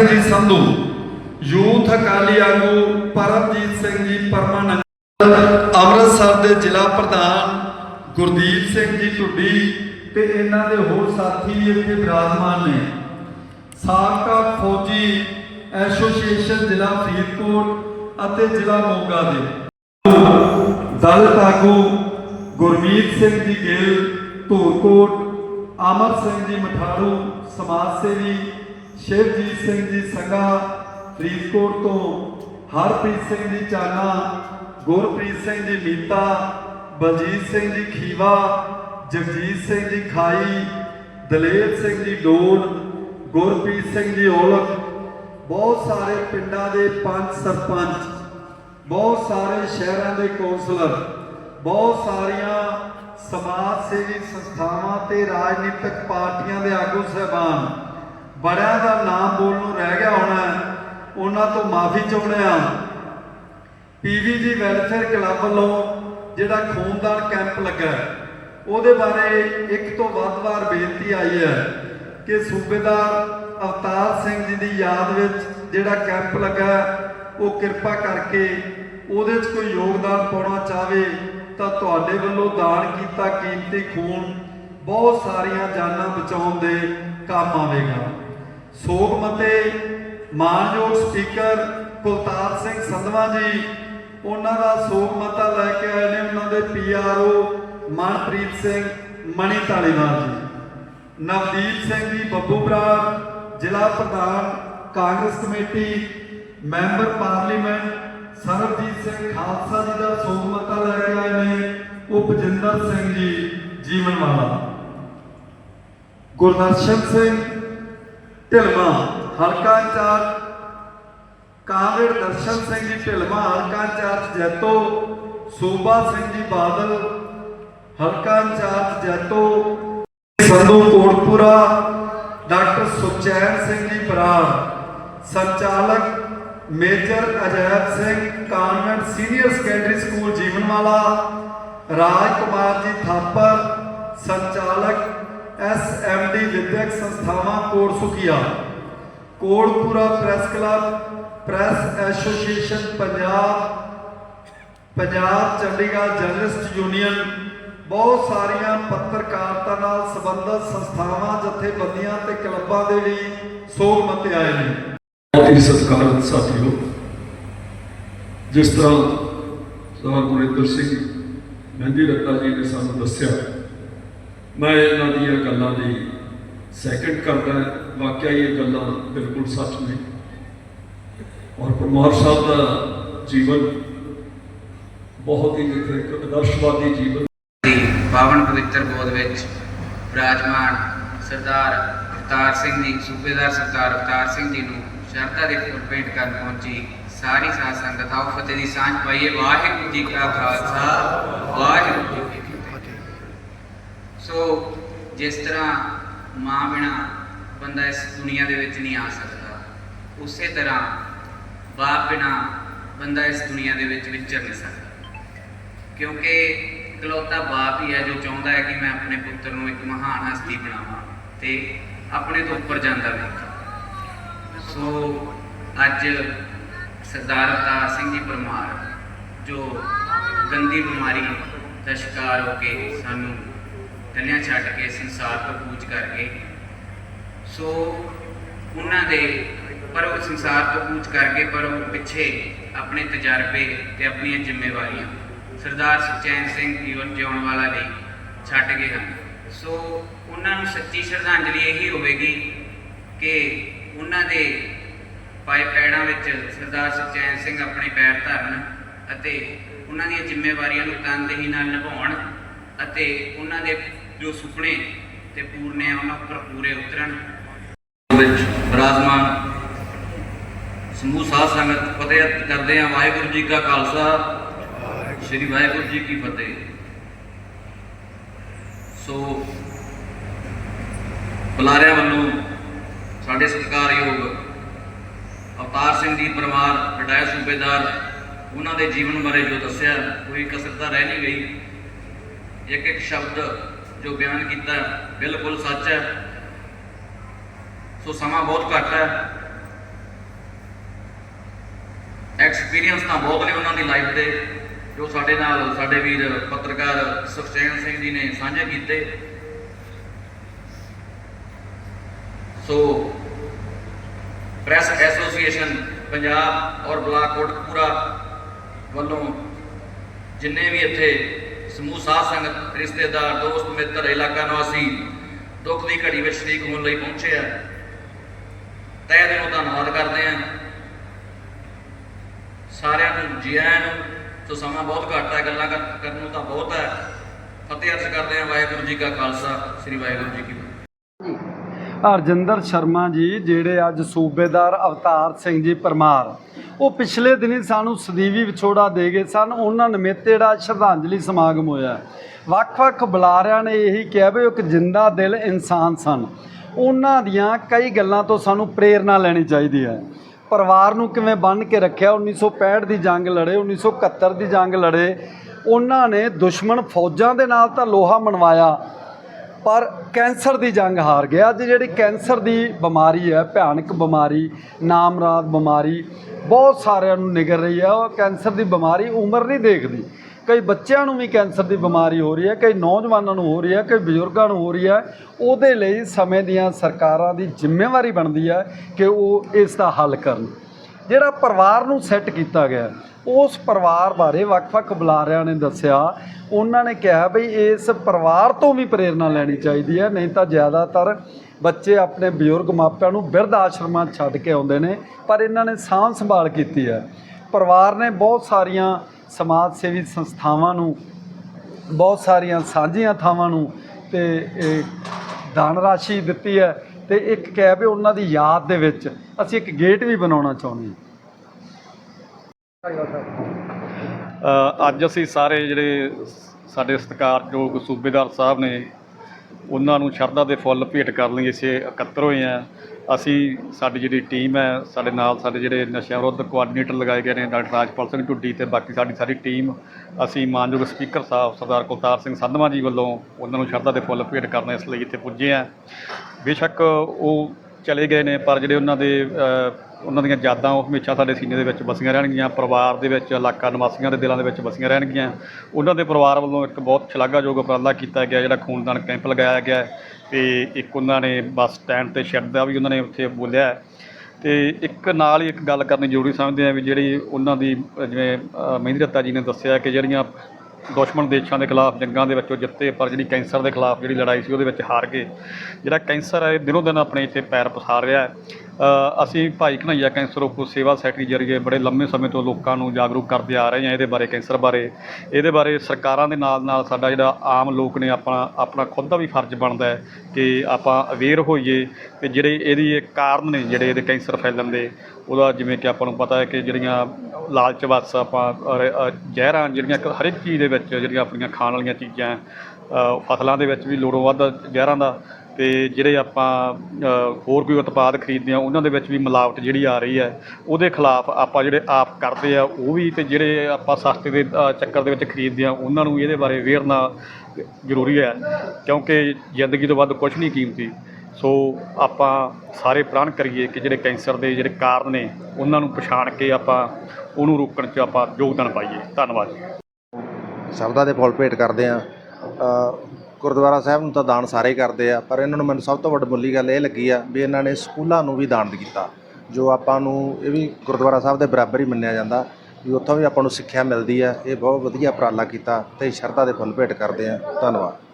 Singh ji Sandhu, youth Akali ਆਗੂ ਪਰਮਜੀਤ ਸਿੰਘ ਜੀ ਪਰਮਾਨੰਦ, ਅੰਮ੍ਰਿਤਸਰ ਦੇ ਜ਼ਿਲ੍ਹਾ ਪ੍ਰਧਾਨ ਗੁਰਦੀਪ ਸਿੰਘ ਜੀ ਢੁੱਡੀ ਤੇ ਇਹਨਾਂ ਦੇ ਹੋਰ ਸਾਥੀ ਇੱਥੇ ਵਿਰਾਜਮਾਨ ਨੇ। ਸਾਬਕਾ ਫੌਜੀ ਐਸੋਸੀਏਸ਼ਨ ਜ਼ਿਲ੍ਹਾ ਫਰੀਦਕੋਟ ਅਤੇ ਜ਼ਿਲ੍ਹਾ ਮੋਗਾ ਦੇ। ਦਲਤ ਆਗੂ ਗੁਰਮੀਤ ਸਿੰਘ ਜੀ ਗਿੱਲ, ਧੂਰਕੋਟ, ਅਮਰ ਸਿੰਘ ਜੀ ਮਠਾਰੂ ਸਮਾਜ ਸੇਵੀ ਸ਼ਿਵਜੀਤ ਸਿੰਘ ਜੀ ਸੰਗਾ ਫਰੀਦਕੋਟ ਤੋਂ ਹਰਪ੍ਰੀਤ ਸਿੰਘ ਜੀ ਚਾਨਾ ਗੁਰਪ੍ਰੀਤ ਸਿੰਘ ਜੀ ਮੀਤਾ, ਬਲਜੀਤ ਸਿੰਘ ਜੀ ਖੀਵਾ, ਜਗਜੀਤ ਸਿੰਘ ਜੀ ਖਾਈ, ਦਲੇਰ ਸਿੰਘ ਜੀ ਡੋਲ, ਗੁਰਪ੍ਰੀਤ ਸਿੰਘ ਜੀ ਔਲਖ, ਬਹੁਤ ਸਾਰੇ ਪਿੰਡਾਂ ਦੇ ਪੰਚ ਸਰਪੰਚ, ਬਹੁਤ ਸਾਰੇ ਸ਼ਹਿਰਾਂ ਦੇ ਕੌਂਸਲਰ, ਬਹੁਤ ਸਾਰੀਆਂ ਸਮਾਜ ਸੇਵੀ ਸੰਸਥਾਵਾਂ ਤੇ ਰਾਜਨੀਤਿਕ ਪਾਰਟੀਆਂ ਦੇ ਆਗੂ ਸਹਿਬਾਨ ਬੜਿਆਂ ਦਾ ਨਾਮ ਬੋਲਣ ਨੂੰ ਰਹਿ ਗਿਆ ਹੋਣਾ ਉਹਨਾਂ ਤੋਂ ਮਾਫੀ ਚਾਹੁੰਦੇ ਆ ਪੀਵੀਜੀ ਵੈਲਫੇਅਰ ਕਲੱਬ ਵੱਲੋਂ ਜਿਹੜਾ ਖੂਨਦਾਨ ਕੈਂਪ ਲੱਗਾ ਉਹਦੇ ਬਾਰੇ ਇੱਕ ਤੋਂ ਵੱਧ ਵਾਰ ਬੇਨਤੀ ਆਈ ਹੈ ਕਿ ਸੂਬੇਦਾਰ ਅਵਤਾਰ ਸਿੰਘ ਜੀ ਦੀ ਯਾਦ ਵਿੱਚ ਜਿਹੜਾ ਕੈਂਪ ਲੱਗਾ ਉਹ ਕਿਰਪਾ ਕਰਕੇ ਉਹਦੇ 'ਚ ਕੋਈ ਯੋਗਦਾਨ ਪਾਉਣਾ ਚਾਹਵੇ ਤਾਂ ਤੁਹਾਡੇ ਵੱਲੋਂ ਦਾਨ ਕੀਤਾ ਕੀਮਤੀ ਖੂਨ ਬਹੁਤ ਸਾਰੀਆਂ ਜਾਨਾਂ ਬਚਾਉਣ ਦੇ ਕੰਮ ਆਵੇਗਾ। ਸੋਗ ਮਤੇ ਮਾਨਯੋਗ ਸਪੀਕਰ ਕੁਲਤਾਰ ਸਿੰਘ ਸੰਧਵਾ ਜੀ, ਉਹਨਾਂ ਦਾ ਸੋਗ ਮਤਾ ਲੈ ਕੇ ਆਏ ਨੇ ਉਹਨਾਂ ਦੇ ਪੀਆਰਓ ਮਨਪ੍ਰੀਤ ਸਿੰਘ ਮਣੀ ਧਾਲੀਵਾਲ ਜੀ। ਨਵਦੀਪ ਸਿੰਘ ਜੀ, ਬੱਬੂ ਬਰਾੜ, ਜ਼ਿਲ੍ਹਾ ਪ੍ਰਧਾਨ, Congress committee, member parliament, Sarabjit Singh Khalsa ji ਦਾ ਸੋਗ ਮਤਾ ਲੈ ਕੇ ਆਏ ਨੇ ਉਪਜਿੰਦਰ ਸਿੰਘ ਜੀ ਜੀਵਨ ਵਾਲਾ ਗੁਰਦਰਸ਼ਨ ਸਿੰਘ ਢਿਲਮਾ, ਹਲਕਾ ਇੰਚਾਰਜ ਕਾਂਗੜ ਦਰਸ਼ਨ ਸਿੰਘ ਜੀ ਢਿਲਮਾ, ਹਲਕਾ ਇੰਚਾਰਜ ਜੈਤੋ ਸੂਬਾ ਸਿੰਘ ਜੀ ਬਾਦਲ, ਹਲਕਾ ਇੰਚਾਰਜ ਜੈਤੋ ਸੰਧੂ ਕੋਟਪੁਰਾ, ਡਾਕਟਰ ਸੁਖਚੈਨ ਸਿੰਘ ਜੀ ਬਰਾੜ ਸੰਚਾਲਕ major Ajaib Singh, convent senior secondary school Jiwanwala Raj Kumar ji Thapar SMD ਵਿਦਿਅਕ ਸੰਸਥਾਵਾਂ Kotsukhia Kotpura press club, press association Punjab Punjab Chandigarh journalist union, ਬਹੁਤ ਸਾਰੀਆਂ ਪੱਤਰਕਾਰਤਾ ਨਾਲ ਸੰਬੰਧਿਤ ਸੰਸਥਾਵਾਂ, ਜਥੇਬੰਦੀਆਂ ਤੇ ਕਲੱਬਾਂ ਦੇ ਵੀ ਸੋਗ ਮਤੇ ਆਏ ਨੇ। ਬਹੁਤ ਹੀ ਸਤਿਕਾਰਤ ਸਾਥੀਓ, ਜਿਸ ਤਰ੍ਹਾਂ ਸਰਦਾਰ ਗੁਰਿੰਦਰ ਸਿੰਘ ਮਹਿੰਦੀ ਰੱਤਾ ਜੀ ਨੇ ਸਾਨੂੰ ਦੱਸਿਆ ਮੈਂ ਇਹਨਾਂ ਦੀਆਂ ਗੱਲਾਂ ਦੀ ਸੈਕਿੰਡ ਕਰਦਾ ਵਾਕਿਆ ਇਹ ਗੱਲਾਂ ਬਿਲਕੁਲ ਸੱਚ ਨੇ। ਔਰ ਪਰਮਾਰ ਸਾਹਿਬ ਦਾ ਜੀਵਨ ਬਹੁਤ ਹੀ ਇੱਕ ਆਦਰਸ਼ਵਾਦੀ ਜੀਵਨ। ਪਾਵਨ ਪਵਿੱਤਰ ਗੋਦ ਵਿੱਚ ਵਿਰਾਜਮਾਨ ਸਰਦਾਰ ਅਵਤਾਰ ਸਿੰਘ ਜੀ ਸੂਬੇਦਾਰ ਸਰਦਾਰ ਅਵਤਾਰ ਸਿੰਘ ਜੀ ਨੂੰ ਸ਼ਰਧਾ ਦੇ ਫੁੱਲ ਭੇਂਟ ਕਰਨ ਪਹੁੰਚੀ ਸਾਰੀ ਸਾਧ ਸੰਗਤ। ਆਓ ਫਤਿਹ ਦੀ ਸਾਂਝ ਪਾਈਏ। ਵਾਹਿਗੁਰੂ ਜੀ ਕਾ ਖਾਲਸਾ, ਵਾਹਿਗੁਰੂ ਜੀ ਸੋ ਜਿਸ ਤਰ੍ਹਾਂ ਮਾਂ ਬਿਨਾ ਬੰਦਾ ਇਸ ਦੁਨੀਆ ਦੇ ਵਿੱਚ ਨਹੀਂ ਆ ਸਕਦਾ, ਉਸੇ ਤਰ੍ਹਾਂ ਬਾਪ ਬਿਨਾ ਬੰਦਾ ਇਸ ਦੁਨੀਆ ਦੇ ਵਿੱਚ ਵਿਚਰ ਨਹੀਂ ਸਕਦਾ। ਕਿਉਂਕਿ ਇਕਲੌਤਾ ਬਾਪ ਹੀ ਹੈ ਜੋ ਚਾਹੁੰਦਾ ਹੈ ਕਿ ਮੈਂ ਆਪਣੇ ਪੁੱਤਰ ਨੂੰ ਇੱਕ ਮਹਾਨ ਹਸਤੀ ਬਣਾਵਾਂ ਤੇ ਆਪਣੇ ਤੋਂ ਉੱਪਰ ਜਾਂਦਾ ਵੇਖਾਂ। ਸੋ, ਅੱਜ ਸਰਦਾਰ ਅਵਤਾਰ ਸਿੰਘ ਜੀ ਪਰਮਾਰ ਜੋ ਗੰਦੀ ਬਿਮਾਰੀ ਦਾ ਸ਼ਿਕਾਰ ਹੋ ਕੇ ਸਾਨੂੰ ਟੱਲਿਆਂ ਛੱਡ ਕੇ, ਸੰਸਾਰ ਤੋਂ ਕੂਚ ਕਰਕੇ। ਸੋ ਉਹਨਾਂ ਦੇ, ਪਰ ਉਹ ਸੰਸਾਰ ਤੋਂ ਕੂਚ ਕਰਕੇ, ਪਰ ਉਹ ਪਿੱਛੇ ਆਪਣੇ ਤਜਰਬੇ ਤੇ ਆਪਣੀਆਂ ਜ਼ਿੰਮੇਵਾਰੀਆਂ, ਸਰਦਾਰ ਸੁਚੈਨ ਸਿੰਘ ਜੀਵਨ ਜਿਉਣ ਵਾਲਾ ਲਈ ਛੱਡ ਗਏ ਹਨ। ਸੋ ਉਹਨਾਂ ਨੂੰ ਸੱਚੀ ਸ਼ਰਧਾਂਜਲੀ ਇਹੀ ਹੋਵੇਗੀ ਕਿ ਉਹਨਾਂ ਦੇ ਪਾਏ ਪੈੜਾਂ ਵਿੱਚ ਸਰਦਾਰ ਸੁਚੈਨ ਸਿੰਘ ਆਪਣੇ ਪੈਰ ਧਰਨ ਅਤੇ ਉਹਨਾਂ ਦੀਆਂ ਜ਼ਿੰਮੇਵਾਰੀਆਂ ਨੂੰ ਤਨਦੇਹੀ ਨਾਲ ਨਿਭਾਉਣ ਅਤੇ ਉਹਨਾਂ ਦੇ ਜੋ ਸੁਪਨੇ ਤੇ ਪੂਰਨੇ ਆ, ਉਹਨਾਂ ਉੱਪਰ ਪੂਰੇ ਉਤਰਨ। ਵਿੱਚ ਬਰਾਜ਼ਮਾਨ ਸਮੂਹ ਸਾਧ ਸੰਗਤ ਫਤਿਹ ਕਰਦੇ ਆ ਵਾਹਿਗੁਰੂ ਜੀ ਕਾ ਖਾਲਸਾ, ਸ੍ਰੀ ਵਾਹਿਗੁਰੂ ਜੀ ਕੀ ਫਤਿਹ। ਸੋ ਬੁਲਾਰਿਆਂ ਵੱਲੋਂ ਸਾਡੇ ਸਤਿਕਾਰਯੋਗ ਅਵਤਾਰ ਸਿੰਘ ਜੀ ਪਰਿਵਾਰ ਵਿਡਾਇ ਸੂਬੇਦਾਰ, ਉਹਨਾਂ ਦੇ ਜੀਵਨ ਬਾਰੇ ਜੋ ਦੱਸਿਆ, ਕੋਈ ਕਸਰ ਤਾਂ ਰਹਿ ਨਹੀਂ ਗਈ। ਇੱਕ ਇੱਕ ਸ਼ਬਦ ਜੋ ਬਿਆਨ ਕੀਤਾ ਬਿਲਕੁਲ ਸੱਚ ਹੈ। ਸੋ ਸਮਾਂ ਬਹੁਤ ਘੱਟ ਹੈ। ਐਕਸਪੀਰੀਅੰਸ ਤਾਂ ਬਹੁਤ ਨੇ ਉਹਨਾਂ ਦੀ ਲਾਈਫ ਦੇ, ਜੋ ਸਾਡੇ ਨਾਲ ਸਾਡੇ ਵੀਰ ਪੱਤਰਕਾਰ ਸੁਖਚੈਨ ਸਿੰਘ ਜੀ ਨੇ ਸਾਂਝੇ ਕੀਤੇ। ਸੋ ਪ੍ਰੈਸ ਐਸੋਸੀਏਸ਼ਨ ਪੰਜਾਬ ਔਰ ਬਲਾਕ ਕੋਟਕਪੂਰਾ ਵੱਲੋਂ ਜਿੰਨੇ ਵੀ ਇੱਥੇ ਸਮੂਹ ਸਾਧ ਸੰਗਤ, ਰਿਸ਼ਤੇਦਾਰ, ਦੋਸਤ, ਮਿੱਤਰ, ਇਲਾਕਾ ਨਿਵਾਸੀ, ਦੁੱਖ ਦੀ ਘੜੀ ਵਿੱਚ ਸ਼ਰੀਕ ਹੋਣ ਲਈ ਪਹੁੰਚੇ ਆ। ਤਹਿ ਦਿਲੋਂ ਧੰਨਵਾਦ ਕਰਦੇ ਆ। ਸਾਰਿਆਂ ਨੂੰ ਜੀ ਨੂੰ ਸੋ ਸਮਾਂ ਬਹੁਤ ਘੱਟ ਹੈ ਗੱਲਾਂ ਕਰ- ਕਰਨ ਨੂੰ ਤਾਂ ਬਹੁਤ ਹੈ ਫਤਿਹ ਅਰਜ਼ ਕਰਦੇ ਆ ਵਾਹਿਗੁਰੂ ਜੀ ਕਾ ਖਾਲਸਾ, ਸ੍ਰੀ ਵਾਹਿਗੁਰੂ ਜੀ ਕੀ ਹਰਜਿੰਦਰ ਸ਼ਰਮਾ ਜੀ, ਜਿਹੜੇ ਅੱਜ ਸੂਬੇਦਾਰ ਅਵਤਾਰ ਸਿੰਘ ਜੀ ਪਰਮਾਰ। ਉਹ ਪਿਛਲੇ ਦਿਨੀ ਸਾਨੂੰ ਸਦੀਵੀ ਵਿਛੋੜਾ ਦੇ ਗਏ ਸਨ। ਉਹਨਾਂ ਨਿਮਿਤ ਜਿਹੜਾ ਸ਼ਰਧਾਂਜਲੀ ਸਮਾਗਮ ਹੋਇਆ ਵੱਖ-ਵੱਖ ਬੁਲਾਰਿਆਂ ਨੇ ਇਹੀ ਕਿਹਾ ਵੀ ਇੱਕ ਜਿੰਦਾ ਦਿਲ ਇਨਸਾਨ ਸਨ। ਉਹਨਾਂ ਦੀਆਂ ਕਈ ਗੱਲਾਂ ਤੋਂ ਸਾਨੂੰ ਪ੍ਰੇਰਣਾ ਲੈਣੀ ਚਾਹੀਦੀ ਹੈ। ਪਰਿਵਾਰ ਨੂੰ ਕਿਵੇਂ ਬੰਨ੍ਹ ਕੇ ਰੱਖਿਆ? 1965 ਦੀ ਜੰਗ ਲੜੇ 1971 ਦੀ ਜੰਗ ਲੜੇ। ਉਹਨਾਂ ਨੇ ਦੁਸ਼ਮਣ ਫੌਜਾਂ ਦੇ ਨਾਲ ਤਾਂ ਲੋਹਾ ਮਨਵਾਇਆ। ਪਰ ਕੈਂਸਰ ਦੀ ਜੰਗ ਹਾਰ ਗਿਆ। ਅੱਜ ਜਿਹੜੀ ਕੈਂਸਰ ਦੀ ਬਿਮਾਰੀ ਹੈ, ਭਿਆਨਕ ਬਿਮਾਰੀ ਨਾਮਰਾਦ ਬਿਮਾਰੀ, ਬਹੁਤ ਸਾਰਿਆਂ ਨੂੰ ਨਿਗਰ ਰਹੀ ਹੈ। ਉਹ ਕੈਂਸਰ ਦੀ ਬਿਮਾਰੀ ਉਮਰ ਨਹੀਂ ਦੇਖਦੀ। ਕਈ ਬੱਚਿਆਂ ਨੂੰ ਵੀ ਕੈਂਸਰ ਦੀ ਬਿਮਾਰੀ ਹੋ ਰਹੀ ਹੈ, ਕਈ ਨੌਜਵਾਨਾਂ ਨੂੰ ਹੋ ਰਹੀ ਹੈ, ਕਈ ਬਜ਼ੁਰਗਾਂ ਨੂੰ ਹੋ ਰਹੀ ਹੈ। ਉਹਦੇ ਲਈ ਸਮੇਂ ਦੀਆਂ ਸਰਕਾਰਾਂ ਦੀ ਜ਼ਿੰਮੇਵਾਰੀ ਬਣਦੀ ਹੈ ਕਿ ਉਹ ਇਸ ਦਾ ਹੱਲ ਕਰਨ। ਜਿਹੜਾ ਪਰਿਵਾਰ ਨੂੰ ਸੈੱਟ ਕੀਤਾ ਗਿਆ ਉਸ ਪਰਿਵਾਰ ਬਾਰੇ ਵੱਖ-ਵੱਖ ਬੁਲਾਰਿਆਂ ਨੇ ਦੱਸਿਆ। ਉਹਨਾਂ ਨੇ ਕਿਹਾ ਵੀ ਇਸ ਪਰਿਵਾਰ ਤੋਂ ਵੀ ਪ੍ਰੇਰਣਾ ਲੈਣੀ ਚਾਹੀਦੀ ਹੈ, ਨਹੀਂ ਤਾਂ ਜ਼ਿਆਦਾਤਰ ਬੱਚੇ ਆਪਣੇ ਬਜ਼ੁਰਗ ਮਾਪਿਆਂ ਨੂੰ ਬਿਰਧ ਆਸ਼ਰਮਾਂ ਛੱਡ ਕੇ ਆਉਂਦੇ ਨੇ, ਪਰ ਇਹਨਾਂ ਨੇ ਸਾਂਭ ਸੰਭਾਲ ਕੀਤੀ ਹੈ। ਪਰਿਵਾਰ ਨੇ ਬਹੁਤ ਸਾਰੀਆਂ ਸਮਾਜ ਸੇਵੀ ਸੰਸਥਾਵਾਂ ਨੂੰ, ਬਹੁਤ ਸਾਰੀਆਂ ਸਾਂਝੀਆਂ ਥਾਵਾਂ ਨੂੰ ਤੇ ਇਹ ਦਾਨ ਰਾਸ਼ੀ ਦਿੱਤੀ ਹੈ ਤੇ ਇੱਕ ਕਹਿ ਵੀ ਉਹਨਾਂ ਦੀ ਯਾਦ ਦੇ ਵਿੱਚ ਅਸੀਂ ਇੱਕ ਗੇਟ ਵੀ ਬਣਾਉਣਾ ਚਾਹੁੰਦੇ ਹਾਂ। ਅੱਜ ਅਸੀਂ ਸਾਰੇ ਜਿਹੜੇ ਸਾਡੇ ਸਤਿਕਾਰਯੋਗ ਸੂਬੇਦਾਰ ਸਾਹਿਬ ਨੇ ਉਹਨਾਂ ਨੂੰ ਸ਼ਰਧਾ ਦੇ ਫੁੱਲ ਭੇਟ ਕਰਨ ਲਈ, ਅਸੀਂ ਇਕੱਤਰ ਹੋਏ ਆ ਅਸੀਂ ਸਾਡੀ ਜਿਹੜੀ ਟੀਮ ਹੈ, ਸਾਡੇ ਨਾਲ ਸਾਡੇ ਜਿਹੜੇ ਨਸ਼ਿਆਂ ਵਿਰੁੱਧ ਕੋਆਰਡੀਨੇਟਰ ਲਗਾਏ ਗਏ ਨੇ, ਡਾਕਟਰ ਰਾਜਪਾਲ ਸਿੰਘ ਢੁੱਡੀ ਤੇ ਬਾਕੀ ਸਾਡੀ ਸਾਰੀ ਟੀਮ। ਅਸੀਂ ਮਾਨਯੋਗ ਸਪੀਕਰ ਸਾਹਿਬ ਸਰਦਾਰ ਕੁਲਤਾਰ ਸਿੰਘ ਸੰਧਵਾ ਜੀ ਵੱਲੋਂ ਉਹਨਾਂ ਨੂੰ ਸ਼ਰਧਾ ਦੇ ਫੁੱਲ ਭੇਟ ਕਰਨ ਇਸ ਲਈ ਇੱਥੇ ਪੁੱਜੇ ਆ ਬੇਸ਼ੱਕ ਉਹ ਚਲੇ ਗਏ ਨੇ ਪਰ ਜਿਹੜੇ ਉਹਨਾਂ ਦੇ ਉਹਨਾਂ ਦੀਆਂ ਯਾਦਾਂ ਉਹ ਹਮੇਸ਼ਾ ਸਾਡੇ ਸੀਨੇ ਦੇ ਵਿੱਚ ਵਸੀਆਂ ਰਹਿਣਗੀਆਂ ਪਰਿਵਾਰ ਦੇ ਵਿੱਚ ਇਲਾਕਾ ਨਿਵਾਸੀਆਂ ਦੇ ਦਿਲਾਂ ਦੇ ਵਿੱਚ ਵਸੀਆਂ ਰਹਿਣਗੀਆਂ ਉਹਨਾਂ ਦੇ ਪਰਿਵਾਰ ਵੱਲੋਂ ਇੱਕ ਬਹੁਤ ਸ਼ਲਾਘਾਯੋਗ ਉਪਰਾਲਾ ਕੀਤਾ ਗਿਆ ਜਿਹੜਾ ਖੂਨਦਾਨ ਕੈਂਪ ਲਗਾਇਆ ਗਿਆ ਹੈ ਤੇ ਇੱਕ ਉਹਨਾਂ ਨੇ ਬੱਸ ਸਟੈਂਡ ਤੇ ਸ਼ੈੱਡ ਦਾ ਵੀ ਉਹਨਾਂ ਨੇ ਉੱਥੇ ਬੋਲਿਆ ਹੈ। ਤੇ ਇੱਕ ਨਾਲ ਹੀ ਇੱਕ ਗੱਲ ਕਰਨੀ ਜ਼ਰੂਰੀ ਸਮਝਦੇ ਆ ਵੀ ਜਿਹੜੀ ਉਹਨਾਂ ਦੀ ਜਿਵੇਂ ਅ, ਮਹਿੰਦੀ ਰੱਤਾ ਜੀ ਨੇ ਦੱਸਿਆ ਕਿ ਜਿਹੜੀਆਂ ਦੁਸ਼ਮਣ ਦੇਸ਼ਾਂ ਦੇ ਖਿਲਾਫ, ਜੰਗਾਂ ਦੇ ਵਿੱਚੋਂ ਜਿੱਤੇ, ਪਰ ਜਿਹੜੀ ਕੈਂਸਰ ਦੇ ਖਿਲਾਫ ਜਿਹੜੀ ਲੜਾਈ ਸੀ ਉਹਦੇ ਵਿੱਚ ਹਾਰ ਗਏ। ਜਿਹੜਾ ਕੈਂਸਰ ਹੈ, ਇਹ ਦਿਨੋਂ ਦਿਨ ਆਪਣੇ ਇੱਥੇ ਪੈਰ ਪਸਾਰ ਰਿਹਾ ਹੈ। ਅਸੀਂ ਭਾਈ ਘਨਈਆ ਕੈਂਸਰ ਰੋਕੂ ਸੇਵਾ ਸੋਸਾਇਟੀ ਜਰੀਏ ਬੜੇ ਲੰਮੇ ਸਮੇਂ ਤੋਂ ਲੋਕਾਂ ਨੂੰ ਜਾਗਰੂਕ ਕਰਦੇ ਆ ਰਹੇ ਹਾਂ ਇਹਦੇ ਬਾਰੇ, ਕੈਂਸਰ ਬਾਰੇ। ਇਹਦੇ ਬਾਰੇ ਸਰਕਾਰਾਂ ਦੇ ਨਾਲ ਨਾਲ ਸਾਡਾ ਜਿਹੜਾ ਆਮ ਲੋਕ ਨੇ ਆਪਣਾ ਆਪਣਾ ਖੁਦ ਦਾ ਵੀ ਫਰਜ਼ ਬਣਦਾ ਹੈ ਕਿ ਆਪਾਂ ਅਵੇਅਰ ਹੋਈਏ ਤੇ ਜਿਹੜੇ ਇਹਦੀ ਇਹ ਕਾਰਨ ਨੇ, ਜਿਹੜੇ ਇਹਦੇ ਕੈਂਸਰ ਫੈਲਣ ਦੇ। ਉਹਦਾ ਜਿਵੇਂ ਕਿ ਆਪਾਂ ਨੂੰ ਪਤਾ ਹੈ ਕਿ ਜਿਹੜੀਆਂ ਲਾਲਚ ਵਸ ਆਪਾਂ ਜ਼ਹਿਰਾਂ ਜਿਹੜੀਆਂ ਹਰ ਇੱਕ ਚੀਜ਼ ਦੇ ਵਿੱਚ ਜਿਹੜੀਆਂ ਆਪਣੀਆਂ ਖਾਣ ਵਾਲੀਆਂ ਚੀਜ਼ਾਂ ਫਸਲਾਂ ਦੇ ਵਿੱਚ ਵੀ ਲੋੜੋਂ ਵੱਧ ਜ਼ਹਿਰਾਂ ਦਾ ਤੇ ਜਿਹੜੇ ਆਪਾਂ ਹੋਰ ਕੋਈ ਉਤਪਾਦ ਖਰੀਦਦੇ ਆ ਉਹਨਾਂ ਦੇ ਵਿੱਚ ਵੀ ਮਿਲਾਵਟ ਜਿਹੜੀ ਆ ਰਹੀ ਹੈ, ਉਹਦੇ ਖਿਲਾਫ ਆਪਾਂ ਜਿਹੜੇ ਆਪ ਕਰਦੇ ਆ, ਉਹ ਵੀ ਤੇ ਜਿਹੜੇ ਆਪਾਂ ਸਸਤੇ ਦੇ ਚੱਕਰ ਦੇ ਵਿੱਚ ਖਰੀਦਦੇ ਆ ਉਹਨਾਂ ਨੂੰ ਇਹਦੇ ਬਾਰੇ ਵੇਰਨਾ ਜ਼ਰੂਰੀ ਹੈ, ਕਿਉਂਕਿ ਜ਼ਿੰਦਗੀ ਤੋਂ ਵੱਧ ਕੁਝ ਨਹੀਂ ਕੀਮਤੀ। ਸੋ ਆਪਾਂ ਸਾਰੇ ਪ੍ਰਣ ਕਰੀਏ ਕਿ ਜਿਹੜੇ ਕੈਂਸਰ ਦੇ ਜਿਹੜੇ ਕਾਰਨ ਨੇ, ਉਹਨਾਂ ਨੂੰ ਪਛਾਣ ਕੇ ਆਪਾਂ ਉਹਨੂੰ ਰੋਕਣ 'ਚ ਆਪਾਂ ਯੋਗਦਾਨ ਪਾਈਏ। ਧੰਨਵਾਦ ਜੀ। ਸ਼ਰਧਾ ਦੇ ਫੁੱਲ ਭੇਟ ਕਰਦੇ ਆ ਗੁਰਦੁਆਰਾ ਸਾਹਿਬ ਨੂੰ ਤਾਂ ਦਾਨ ਸਾਰੇ ਕਰਦੇ ਆ, ਪਰ ਇਹਨਾਂ ਨੂੰ ਮੈਨੂੰ ਸਭ ਤੋਂ ਵੱਡੀ ਮੁੱਲੀ ਗੱਲ ਇਹ ਲੱਗੀ ਆ ਵੀ ਇਹਨਾਂ ਨੇ ਸਕੂਲਾਂ ਨੂੰ ਵੀ ਦਾਨ ਕੀਤਾ ਜੋ ਆਪਾਂ ਨੂੰ ਇਹ ਵੀ ਗੁਰਦੁਆਰਾ ਸਾਹਿਬ ਦੇ ਬਰਾਬਰ ਹੀ ਮੰਨਿਆ ਜਾਂਦਾ ਵੀ ਉੱਥੋਂ ਵੀ ਆਪਾਂ ਨੂੰ ਸਿੱਖਿਆ ਮਿਲਦੀ ਆ। ਇਹ ਬਹੁਤ ਵਧੀਆ ਉਪਰਾਲਾ ਕੀਤਾ ਤੇ ਸ਼ਰਧਾ ਦੇ ਫੁੱਲ ਭੇਟ ਕਰਦੇ ਆ ਧੰਨਵਾਦ।